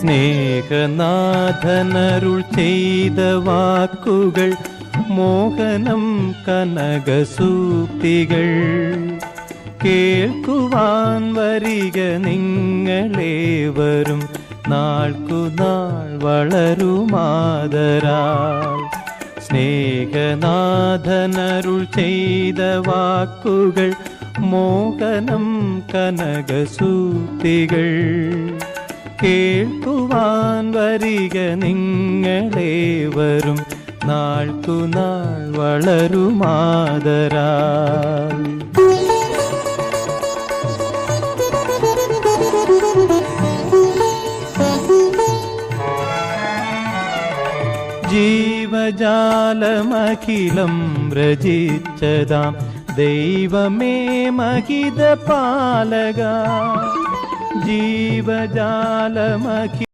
സ്നേഹനാഥനരുൾ ചെയ്ത വാക്കുകൾ മോഹനം കനകസൂക്തികൾ. കേൾക്കുവാൻ വരിക നിങ്ങളേവരും നാൾക്കുനാൾ വളരുമാതരാൽ സ്നേഹനാഥനരുൾ ചെയ്ത വാക്കുകൾ മോഹനം കനകസൂക്തികൾ. കേൾക്കുവാൻ വരിക നിങ്ങളേവരും. നാൾക്കുനാൾ വളരുമാതരാ ജീവജാലമഖിലം രചിച്ചതാം ദൈവമേ മഹിത പാലക ജീവജാലമഖി